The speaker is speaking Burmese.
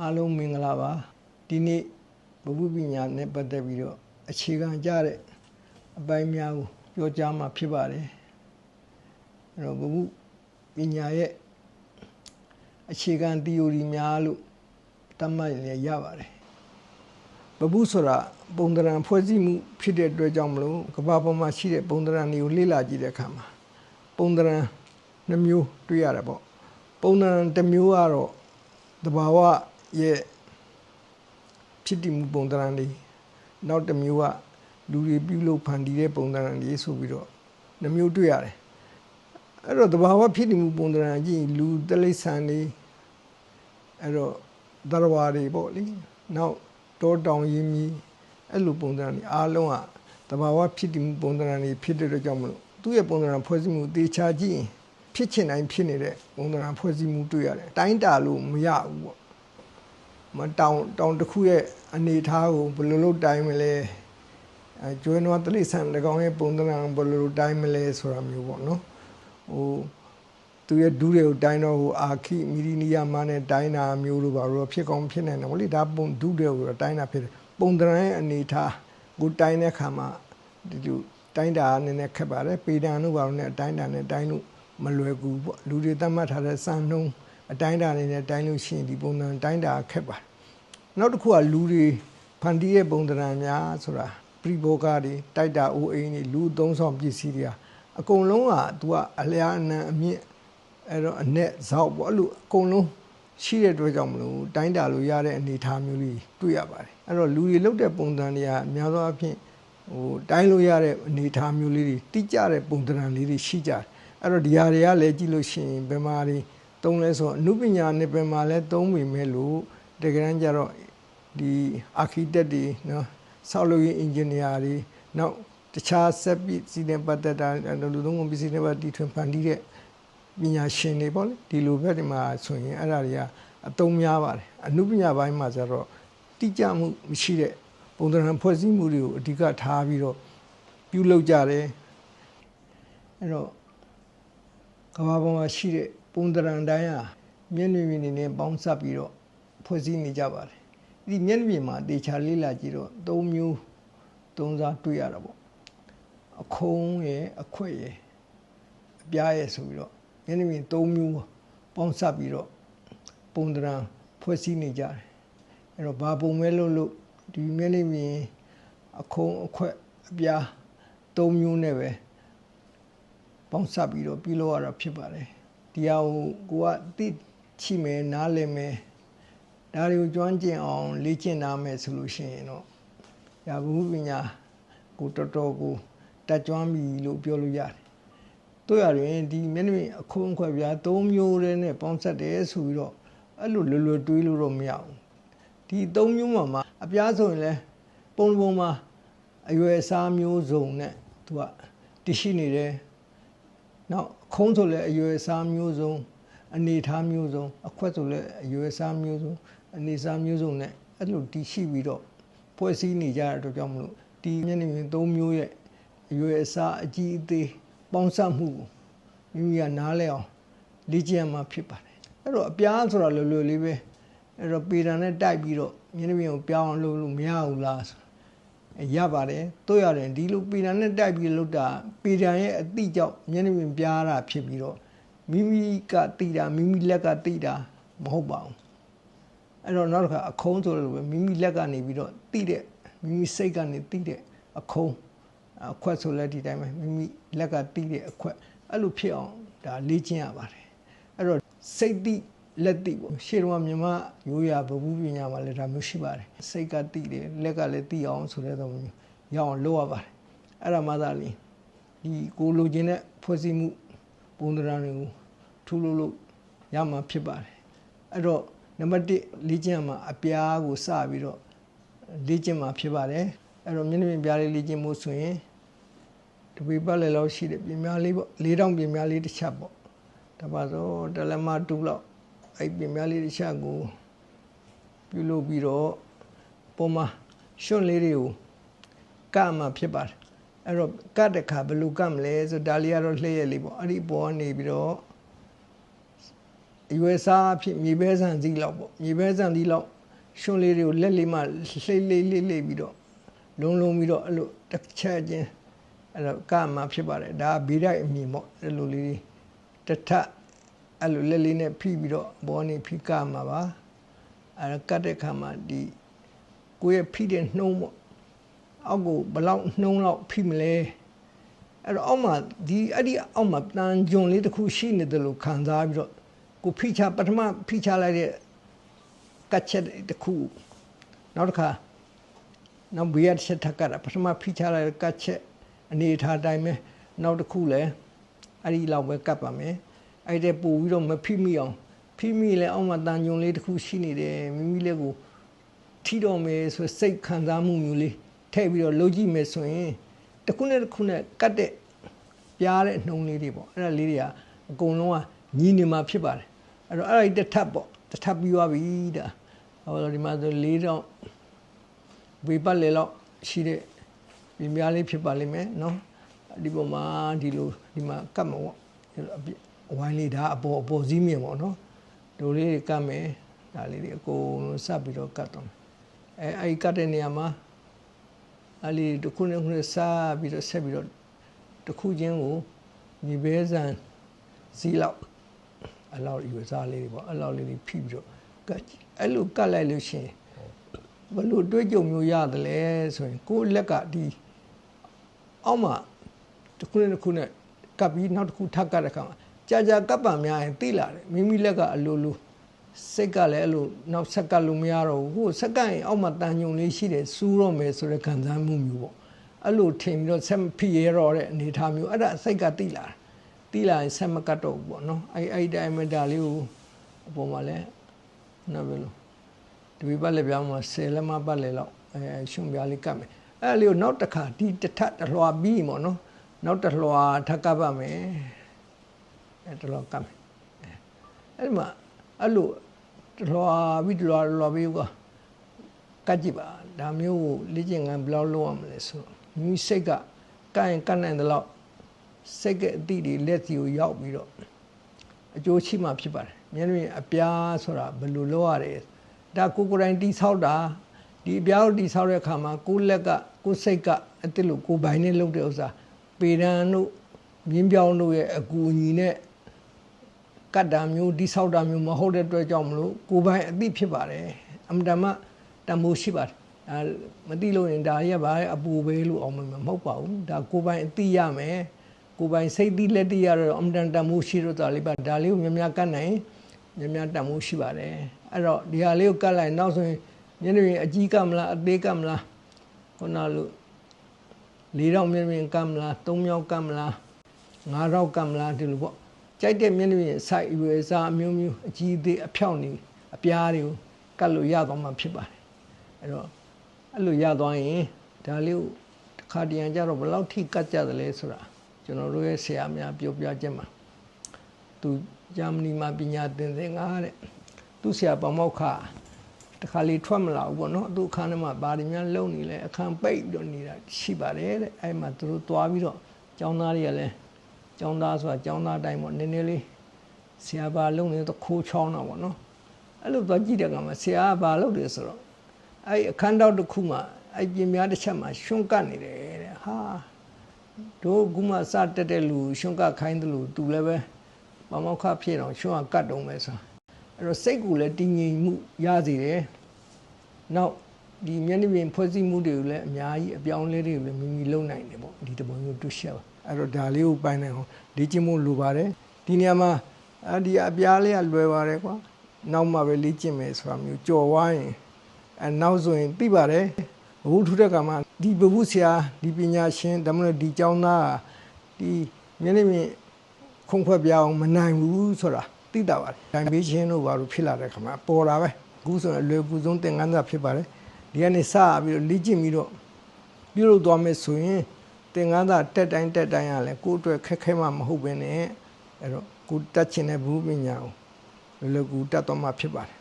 အားလုံးမင်္ဂလာပါဒီနေ့ဘဝပညာနဲ့ပတ်သက်ပြီးတော့အခြေခံကြတဲ့အပိုင်းများကိုပြောကြားမှာဖြစ်ပါတယ်အဲ့တော့ဘဝပညာရဲ့အခြေခံ theory များလို့တတ်မှတ်ရရပါတယ်ဘဝဆိုတာပုံသဏ္ဍာန်ဖွဲ့စည်းမှုဖြစ်တဲ့အတွက်ကြောင့်မလို့ကမ္ဘာပေါ်မှာရှိတဲ့ပုံသဏ္ဍာန်တွေကိုလေ့လာကြည့်တဲ့အခါမှာပုံသဏ္ဍာန်နှမျိုးတွေ့ရတယ်ပေါ့ပုံသဏ္ဍာန်တစ်မျိုးကတော့တဘာဝ ရဲ့ဖြစ်တည်မှုပုံသဏ္ဍာန်တွေနောက်တစ်မျိုးကလူတွေပြုလုပ်ဖန်တီးတဲ့ပုံသဏ္ဍာန်တွေဆိုပြီးတော့နှမျိုးတွေ့ရတယ်အဲ့တော့တဘာဝဖြစ်တည်မှုပုံသဏ္ဍာန်ကြီးလူတလိษံတွေအဲ့တော့သရဝါတွေပေါ့လေနောက်တောတောင်ရင်းကြီးအဲ့လိုပုံသဏ္ဍာန်တွေအားလုံးကတဘာဝဖြစ်တည်မှုပုံသဏ္ဍာန်တွေဖြစ်တဲ့အတွက်ကြောင့်မလို့သူ့ရဲ့ပုံသဏ္ဍာန်ဖွဲ့စည်းမှုတေချာကြည့်ရင်ဖြစ်ချင်တိုင်းဖြစ်နေတဲ့ပုံသဏ္ဍာန်ဖွဲ့စည်းမှုတွေ့ရတယ်တိုင်းတာလို့မရဘူးပေါ့ မတောင်တောင်တစ်ခုရဲ့အနေထားကိုဘယ်လိုလုပ်တိုင်းမလဲအဲကျွေးနွားတလိဆန်တကောင်ရဲ့ပုံသဏ္ဍာန်ဘယ်လိုလုပ်တိုင်းမလဲဆိုတာမျိုးပေါ့နော်ဟိုသူရဲ့ဒူးတွေကိုတိုင်းတော့ဟိုအာခိမီရီနီယာမနဲ့တိုင်းတာမျိုးလိုပါတော့ဖြစ်ကောင်းဖြစ်နိုင်တယ်ဗောလေဒါပုံဒူးတွေကိုတိုင်းတာဖြစ်တယ်ပုံသဏ္ဍာန်ရဲ့အနေထားကိုတိုင်းတဲ့ခါမှာဒီလိုတိုင်းတာနည်းနည်းခက်ပါတယ်ပေတံတို့ဘာလို့ ਨੇ အတိုင်းတာနဲ့တိုင်းလို့မလွယ်ကူပေါ့လူတွေသတ်မှတ်ထားတဲ့စံနှုန်း အတိုင်းတာနေနဲ့တိုင်းလို့ရှိရင်ဒီပုံစံတိုင်းတာခက်ပါတယ်နောက်တစ်ခုကလူတွေဖန်တီးတဲ့ပုံစံများဆိုတာပရိဘောဂတွေတိုက်တာအိုးအိမ်တွေလူသုံးဆောင်ပစ္စည်းတွေအကုန်လုံးက तू ကအလျားအနံအမြင့်အဲ့တော့အ내ဇောက်ပေါ့အဲ့လိုအကုန်လုံးရှိတဲ့အတွက်ကြောင့်မလို့တိုင်းတာလို့ရတဲ့အနေအထားမျိုးလေးတွေ့ရပါတယ်အဲ့တော့လူတွေလုတ်တဲ့ပုံစံတွေကအများသောအားဖြင့်ဟိုတိုင်းလို့ရတဲ့အနေအထားမျိုးလေးတွေတိကျတဲ့ပုံစံလေးတွေရှိကြတယ်အဲ့တော့ဒီဟာတွေကလည်းကြည့်လို့ရှိရင်ဘယ်မှာတွေ သုံးလဲဆိုအနုပညာနဲ့ဘယ်မှာလဲသုံးမိမဲ့လို့တကယ်တမ်းကျတော့ဒီအာခီတက်တွေနော်ဆောက်လုပ်ရေးအင်ဂျင်နီယာတွေနောက်တခြားဆက်ပြီးစီးတဲ့ပတ်သက်တာလူသုံးကုန်ပစ္စည်းတွေပါတီထွင်ဖန်တီးတဲ့ပညာရှင်တွေပေါ့လေဒီလိုဘက်ဒီမှာဆိုရင်အဲ့ဒါတွေကအသုံးများပါတယ်အနုပညာပိုင်းမှာကျတော့တိကျမှုမရှိတဲ့ပုံသဏ္ဍာန်ဖွဲ့စည်းမှုတွေကိုအဓိကထားပြီးတော့ပြုလုပ်ကြတယ်အဲ့တော့ကဘာပေါ်မှာရှိတဲ့ ပုံတရံတိုင်းဟာမျက်နှာပြင်နေနဲ့ပေါင်းစပ်ပြီးတော့ဖွဲ့စည်းနေကြပါတယ်ဒီမျက်နှာပြင်မှာတေချာလေးလာကြည့်တော့၃မျိုးသုံးစားတွေ့ရတာပေါ့အခုံးရဲ့အခွက်ရဲ့အပြားရဲ့ဆိုပြီးတော့မျက်နှာပြင်၃မျိုးပေါင်းစပ်ပြီးတော့ပုံတရံဖွဲ့စည်းနေကြတယ်အဲ့တော့ဘာပုံမဲလို့လို့ဒီမျက်နှာပြင်အခုံးအခွက်အပြား၃မျိုးနဲ့ပဲပေါင်းစပ်ပြီးတော့ပြုလုပ်ရတာဖြစ်ပါတယ် ဒီဟာကိုကိုကသိချိမယ်နားလည်မယ်ဒါတွေကိုကျွမ်းကျင်အောင် လေ့ကျင့်နာမယ်ဆိုလို့ရှိရင်တော့ရာဘူးပညာကိုတော်တော်ကိုတက်ကြွပြီလို့ပြောလို့ရတယ်တို့ရရင်ဒီမျက်နှာအခုံးခွက်ပြား၃မျိုးတည်းနဲ့ပေါင်းဆက်တယ်ဆိုပြီးတော့အဲ့လိုလွယ်လွယ်တွေးလို့တော့မရဘူးဒီ၃မျိုးမှာမှာအပြားဆိုရင်လဲပုံပုံမှာအရွယ်အစားမျိုးစုံနဲ့သူကတရှိနေတယ် နောက်ခုံးဆိုလည်းအရွယ်အစားမျိုးစုံအနေထားမျိုးစုံအခွက်ဆိုလည်းအရွယ်အစားမျိုးစုံအနေအစားမျိုးစုံနဲ့အဲ့လိုတည်ရှိပြီးတော့ဖွဲ့စည်းနေကြတဲ့အတွက်ကြောင့်မလို့ဒီမျက်နှာပြင်၃မျိုးရဲ့အရွယ်အစားအကြီးအသေးပေါင်းစပ်မှုမိမိကနားလဲအောင်လေ့ကျင့်မှဖြစ်ပါတယ်အဲ့တော့အပြားဆိုတာလွယ်လွယ်လေးပဲအဲ့တော့ပေတံနဲ့တိုက်ပြီးတော့မျက်နှာပြင်ကိုပြောင်းလို့လို့မရဘူးလားဆို ရပါတယ်တို့ရတယ်ဒီလိုပေတံနဲ့တိုက်ပြီးလုတ်တာပေတံရဲ့အတိကြောင့်မျက်နှာပြင်ပြားတာဖြစ်ပြီးတော့မိမိကတိတာမိမိလက်ကတိတာမဟုတ်ပါဘူးအဲ့တော့နောက်တစ်ခါအခုံးဆိုလို့ပဲမိမိလက်ကနေပြီးတော့တိတဲ့မိမိစိတ်ကနေတိတဲ့အခုံးအခွက်ဆိုလည်းဒီတိုင်းပဲမိမိလက်ကတိတဲ့အခွက်အဲ့လိုဖြစ်အောင်ဒါလေ့ကျင့်ရပါတယ်အဲ့တော့စိတ်တိ လက်တိပေါ့ရှေ့တော့မြမရိုးရာဗဟုပညာမှာလည်းဒါမျိုးရှိပါတယ်စိတ်ကတိတယ်လက်ကလည်းတိအောင်ဆိုတဲ့သဘောမျိုးရအောင်လုပ်ရပါတယ်အဲ့ဒါမှသာလေဒီကိုလိုချင်တဲ့ဖွဲ့စည်းမှုပုံသဏ္ဍာန်တွေကိုထူလို့လို့ရမှာဖြစ်ပါတယ်အဲ့တော့နံပါတ်1လေ့ကျင့်မှာအပြားကိုစပြီးတော့လေ့ကျင့်မှာဖြစ်ပါတယ်အဲ့တော့မျက်နှာပြင်ပြားလေးလေ့ကျင့်မှုဆိုရင်တပီပတ်လည်းလောက်ရှိတယ်ပြင်များလေးပေါ့၄တောင်ပြင်များလေးတစ်ချက်ပေါ့ဒါပါဆိုတလက်မတူလောက် အဲ့ပြင်များလေးတစ်ချက်ကိုပြုလုပ်ပြီးတော့ပုံမှာရှွန့်လေးတွေကိုကမှဖြစ်ပါတယ်အဲ့တော့ကတ်တခါဘယ်လိုကတ်မလဲဆိုဒါလေးကတော့လှည့်ရလေးပေါ့အဲ့ဒီပေါ်ကနေပြီးတော့အရွယ်စားအဖြစ်မြေပဲဆန်စီလောက်ပေါ့မြေပဲဆန်စီလောက်ရွှွန်လေးတွေကိုလက်လေးမှလှိမ့်လေးလေးလေးပြီးတော့လုံးလုံးပြီးတော့အဲ့လိုတစ်ချက်ချင်းအဲ့တော့ကမှဖြစ်ပါတယ်ဒါကဗီရိုက်အမြင်ပေါ့အဲ့လိုလေးတစ်ထပ် အဲ့လိုလက်လေးနဲ့ဖိပြီးတော့ဘောနေဖိကမှာပါအဲ့ဒါကတ်တဲ့ခါမှာဒီကိုယ့်ရဲ့ဖိတဲ့နှုံးပေါ့အောက်ကိုဘလောက်နှုံးလောက်ဖိမလဲအဲ့တော့အောက်မှာဒီအဲ့ဒီအောက်မှာတန်ကြုံလေးတစ်ခုရှိနေတယ်လို့ခံစားပြီးတော့ကိုဖိချပထမဖိချလိုက်တဲ့ကတ်ချက်တစ်ခုနောက်တစ်ခါနောက်ဘေးရတစ်ချက်ထပ်ကတာပထမဖိချလိုက်တဲ့ကတ်ချက်အနေထားတိုင်းပဲနောက်တစ်ခုလည်းအဲ့ဒီလောက်ပဲကတ်ပါမယ် အဲ့တဲ့ပို့ပြီးတော့မဖိမိအောင်ဖိမိလဲအောက်မှာတန်ကြုံလေးတစ်ခုရှိနေတယ်မိမိလေးကိုထီတော်မယ်ဆိုစိတ်ခံစားမှုမျိုးလေးထည့်ပြီးတော့လုပ်ကြည့်မယ်ဆိုရင်တစ်ခုနဲ့တစ်ခုနဲ့ကတ်တဲ့ပြားတဲ့နှုံလေးတွေပေါ့အဲ့ဒါလေးတွေကအကုန်လုံးကညီနေမှာဖြစ်ပါတယ်အဲ့တော့အဲ့ဒါတစ်ထပ်ပေါ့တစ်ထပ်ပြီးသွားပြီဒါဟောဒီမှာဆို၄တော့ဝေပတ်လေလောက်ရှိတဲ့ပြင်းပြားလေးဖြစ်ပါလိမ့်မယ်နော်ဒီပုံမှာဒီလိုဒီမှာကတ်မှာပေါ့ ဝိုင်းလေးဒါအပေါ်အပေါ်စည်းမြင်ပေါ့နော်တို့လေးတွေကတ်မယ်ဒါလေးတွေအကုန်လုံးစပ်ပြီးတော့ကတ်တော့အဲအဲ့ကတ်တဲ့နေရာမှာအဲ့ဒီတစ်ခုနဲ့ခုနဲ့စပ်ပြီးတော့ဆက်ပြီးတော့တစ်ခုချင်းကိုမြေပဲဆန်စီလောက်အလောက်ယူစားလေးတွေပေါ့အလောက်လေးတွေဖိပြီးတော့ကတ်အဲ့လိုကတ်လိုက်လို့ရှိရင်ဘလို့တွေးကြုံမျိုးရတယ်လဲဆိုရင်ကိုယ့်လက်ကဒီအောက်မှာတစ်ခုနဲ့တစ်ခုနဲ့ကပ်ပြီးနောက်တစ်ခုထပ်ကပ်တဲ့ခါမှာ ကြာကြာကပ်ပံများရင်သိလာတယ်မိမိလက်ကအလိုလိုစိတ်ကလည်းအဲ့လိုနောက်ဆက်ကပ်လို့မရတော့ဘူးဟိုဆက်ကပ်ရင်အောက်မှာတန်ညုံလေးရှိတယ်စူးတော့မယ်ဆိုတဲ့ခံစားမှုမျိုးပေါ့အဲ့လိုထင်ပြီးတော့ဆက်ဖိရတော့တဲ့အနေအထားမျိုးအဲ့ဒါစိတ်ကသိလာသိလာရင်ဆက်မကတ်တော့ဘူးပေါ့နော်အဲ့အဲ့တိုင်းမဒါလေးကိုအပေါ်မှာလဲနော်ဘယ်လိုတပီပတ်လက်ပြောင်းမှာဆယ်လက်မပတ်လက်လောက်အဲရှုံပြားလေးကတ်မယ်အဲ့လေးကိုနောက်တစ်ခါဒီတစ်ထပ်တစ်လွှာပြီးပေါ့နော်နောက်တစ်လွှာထပ်ကပ်ပါမယ်အဲ တစ်လွှာကပ်မယ်အဲ့ဒီမှာအဲ့လိုတစ်လွှာပြီးတစ်လွှာတစ်လွှာပြီးကကတ်ကြည့်ပါဒါမျိုးကိုလေ့ကျင့်ခန်းဘယ်လောက်လုပ်ရမလဲဆိုတော့မိစိတ်ကကန့်ရင်ကန့်နိုင်တဲ့လောက်စိတ်ကအတိတွေလက်စီကိုရောက်ပြီးတော့အကျိုးရှိမှဖြစ်ပါတယ်မျက်နှာအပြားဆိုတာဘယ်လိုလုပ်ရလဲဒါကိုကိုယ်တိုင်တိဆောက်တာဒီအပြားကိုတိဆောက်တဲ့အခါမှာကိုယ်လက်ကကိုယ်စိတ်ကအတိလို့ကိုယ်ပိုင်နဲ့လုပ်တဲ့ဥစ္စာပေရန်တို့မြင်းပြောင်းတို့ရဲ့အကူအညီနဲ့ ကတ်တာမျိုးတိဆောက်တာမျိုးမဟုတ်တဲ့အတွက်ကြောင့်မလို့ကိုယ်ပိုင်အသိဖြစ်ပါတယ်အမှန်တမ်းတမိုးရှိပါတယ်အဲမသိလို့ရင်ဒါရက်ပါအပူပဲလို့အောင်မမဟုတ်ပါဘူးဒါကိုယ်ပိုင်အသိရမယ်ကိုယ်ပိုင်စိတ်သိလက်သိရတော့အမှန်တန်တမိုးရှိတော့တာလေးပါဒါလေးကိုများများကတ်နိုင်များများတမိုးရှိပါတယ်အဲ့တော့ဒီဟာလေးကိုကတ်လိုက်နောက်ဆိုရင်မျက်နှာပြင်အကြီးကမလားအသေးကမလားခုနလို၄တော့မျက်နှာပြင်ကမလား၃မြောက်ကမလား၅တော့ကမလားဒီလိုပေါ့ ကြိုက်တဲ့မျက်နှာပြင် site ရွယ်စားအမျိုးမျိုးအကြီးအသေးအဖြောင့်နေအပြားတွေကိုကတ်လို့ရသွားမှာဖြစ်ပါတယ်အဲ့တော့အဲ့လိုရသွားရင်ဒါလေးကိုတစ်ခါတရံကြတော့ဘယ်လောက်ထိကတ်ကြတယ်လဲဆိုတာကျွန်တော်တို့ရဲ့ဆရာများပြောပြချက်မှာသူဂျာမနီမှာပညာသင်သင်ငါတဲ့သူဆရာပမောက္ခတခါလေးထွက်မလာဘူးပေါ့နော်သူအခန်းထဲမှာဘာတွေများလုံနေလဲအခန်းပိတ်ပြီးတော့နေတာရှိပါတယ်တဲ့အဲ့မှာသူတို့သွားပြီးတော့ကျောင်းသားတွေကလည်း ကျောင်းသားဆိုတာကျောင်းသားတိုင်းပေါ့နည်းနည်းလေးဆရာဘာလုံနေတော့ခိုးချောင်းတာပေါ့နော်အဲ့လိုသွားကြည့်တဲ့ကမှာဆရာကဘာလုပ်တယ်ဆိုတော့အဲ့အခန်းတောက်တစ်ခုမှာအဲ့ပြင်များတစ်ချက်မှာရှွန့်ကတ်နေတယ်တဲ့ဟာတို့ကမှစတက်တဲ့လူရှွန့်ကတ်ခိုင်းတယ်လို့သူလည်းပဲမမောက်ခဖြစ်တော့ရှွန့်ကကတ်တုံးပဲဆိုအဲ့တော့စိတ်ကူလည်းတည်ငြိမ်မှုရစေတယ်နောက်ဒီမျက်နှာပြင်ဖွဲ့စည်းမှုတွေကိုလည်းအများကြီးအပြောင်းလဲတွေကိုလည်းမိမိလုပ်နိုင်တယ်ပေါ့ဒီတပုံမျိုးတူရှက်ပါ အဲ့တော့ဒါလေးကိုပိုင်နိုင်အောင်လေ့ကျင့်မှုလိုပါတယ်ဒီနေရာမှာအဒီအပြားလေးကလွယ်ပါတယ်ကွာနောက်မှပဲလေ့ကျင့်မယ်ဆိုတာမျိုးကြော်ဝိုင်းရင်အဲနောက်ဆိုရင်သိပါတယ်ဘုထုတဲ့ကမှာဒီဘုဆရာဒီပညာရှင်ဒါမှမဟုတ်ဒီကျောင်းသားဒီမျက်နှာပြင်ခုံခွက်ပြအောင်မနိုင်ဘူးဆိုတာသိတာပါတယ်။ဒိုင်ဘေးချင်းတို့ဘာလို့ဖြစ်လာတဲ့ခါမှာပေါ်တာပဲ။အခုဆိုရင်အလွယ်ကူဆုံးသင်ခန်းစာဖြစ်ပါတယ်။ဒီကနေစပြီးတော့လေ့ကျင့်ပြီးတော့ပြုလုပ်သွားမယ်ဆိုရင် သင်ခန်းစာတက်တိုင်းတက်တိုင်းရလဲကိုယ့်အတွက်ခက်ခဲမှမဟုတ်ဘဲနဲ့အဲ့တော့ကိုတက်ချင်တဲ့ဘုပညာကိုလွယ်လွယ်ကူတက်သွားမှဖြစ်ပါတယ်